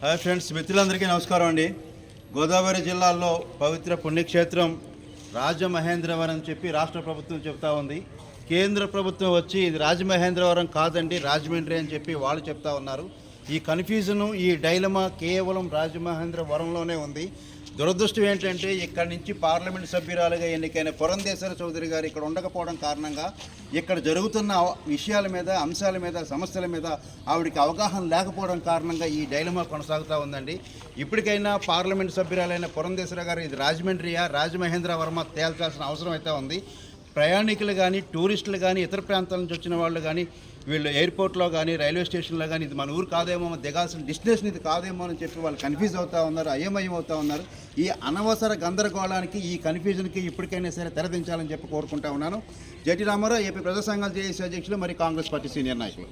Hi friends మిత్రులందరికీ నమస్కారం అండి. గోదావరి జిల్లాలో పవిత్ర పుణ్యక్షేత్రం రాజమహేంద్రవరం అని చెప్పి రాష్ట్ర ప్రభుత్వం చెప్తా ఉంది. కేంద్ర ప్రభుత్వం వచ్చి ఇది రాజమహేంద్రవరం కాదండి రాజమండ్రి అని చెప్పి వాళ్ళు చెప్తా ఉన్నారు. ఈ కన్ఫ్యూజను ఈ డైలమా కేవలం రాజమహేంద్రవరంలోనే ఉంది. దురదృష్టం ఏంటంటే ఇక్కడి నుంచి పార్లమెంట్ సభ్యురాలుగా ఎన్నికైన పురంధేశ్వర చౌదరి గారు ఇక్కడ ఉండకపోవడం కారణంగా ఇక్కడ జరుగుతున్న విషయాల మీద అంశాల మీద సమస్యల మీద ఆవిడకి అవగాహన లేకపోవడం కారణంగా ఈ డైలమా కొనసాగుతూ ఉందండి. ఇప్పటికైనా పార్లమెంట్ సభ్యురాలైన పురంధేశ్వర గారు ఇది రాజమండ్రియా రాజమహేంద్రవర్మ తేల్చాల్సిన అవసరం అయితే ఉంది. ప్రయాణికులు కానీ టూరిస్టులు కానీ ఇతర ప్రాంతాల నుంచి వచ్చిన వాళ్ళు కానీ వీళ్ళు ఎయిర్పోర్ట్లో కానీ రైల్వే స్టేషన్లో కానీ ఇది మన ఊరు కాదేమో దిగాల్సిన డెస్టినేషన్ ఇది కాదేమో అని చెప్పి వాళ్ళు కన్ఫ్యూజ్ అవుతూ ఉన్నారు అయోమయం అవుతూ ఉన్నారు. ఈ అనవసర గందరగోళానికి ఈ కన్ఫ్యూజన్కి ఇప్పటికైనా సరే తెరదించాలని చెప్పి కోరుకుంటా ఉన్నాను. జటి రామారావు ఏపీ ప్రజా సంఘాలు జేఏసీ అధ్యక్షులు మరి కాంగ్రెస్ పార్టీ సీనియర్ నాయకులు.